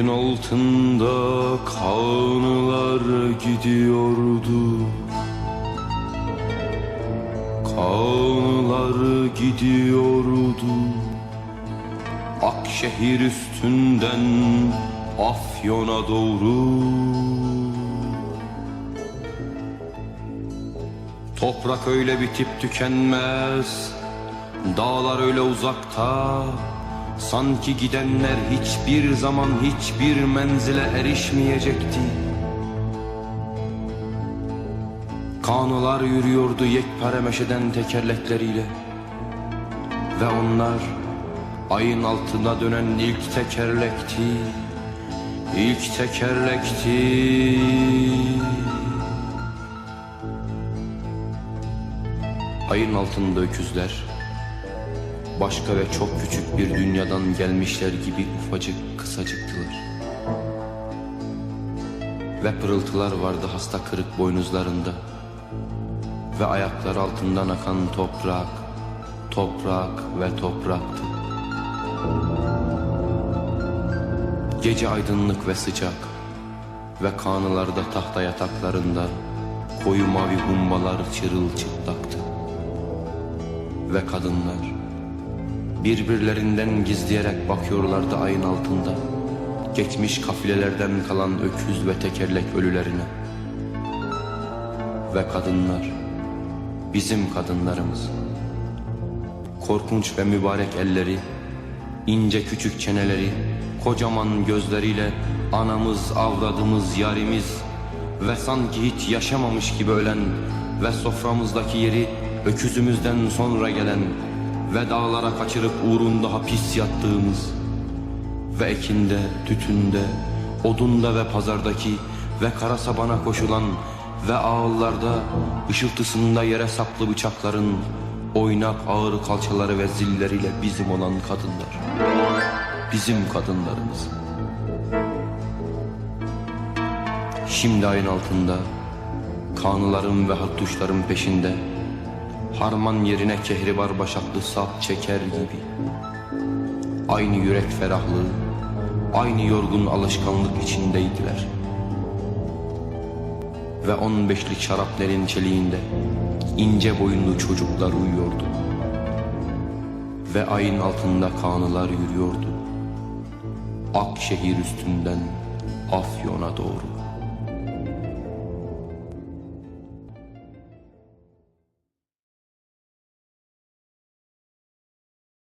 altında kanılar gidiyordu. Kanılar gidiyordu. Akşehir üstünden Afyon'a doğru. Toprak öyle bitip tükenmez Dağlar öyle uzakta Sanki gidenler hiçbir zaman hiçbir menzile erişmeyecekti. Kanılar yürüyordu yekpare meşeden tekerlekleriyle. Ve onlar ayın altında dönen ilk tekerlekti. İlk tekerlekti. Ayın altında öküzler Başka ve çok küçük bir dünyadan gelmişler gibi ufacık kısacıktılar. Ve pırıltılar vardı hasta kırık boynuzlarında. Ve ayaklar altından akan toprak Toprak ve topraktı. Gece aydınlık ve sıcak. Ve kanılarda tahta yataklarında Koyu mavi hummalar çırılçıplaktı. Ve kadınlar Birbirlerinden gizleyerek bakıyorlardı ayın altında. Geçmiş kafilelerden kalan öküz ve tekerlek ölülerine. Ve kadınlar Bizim kadınlarımız. Korkunç ve mübarek elleri ince küçük çeneleri Kocaman gözleriyle Anamız, avradımız, yarimiz Ve sanki hiç yaşamamış gibi ölen Ve soframızdaki yeri Öküzümüzden sonra gelen ve dağlara kaçırıp uğrunda hapis yattığımız ve ekinde, tütünde, odunda ve pazardaki ve kara sabana koşulan ve ağıllarda ışıltısında yere saplı bıçakların oynak ağır kalçaları ve zilleriyle bizim olan kadınlar. Bizim kadınlarımız. Şimdi ayın altında kanıların ve hattuşların peşinde Harman yerine kehribar başaklı sap çeker gibi. Aynı yürek ferahlığı Aynı yorgun alışkanlık içindeydiler. Ve on beşlik şaraplerin çeliğinde ince boyunlu çocuklar uyuyordu. Ve ayın altında kanılar yürüyordu. Akşehir üstünden Afyon'a doğru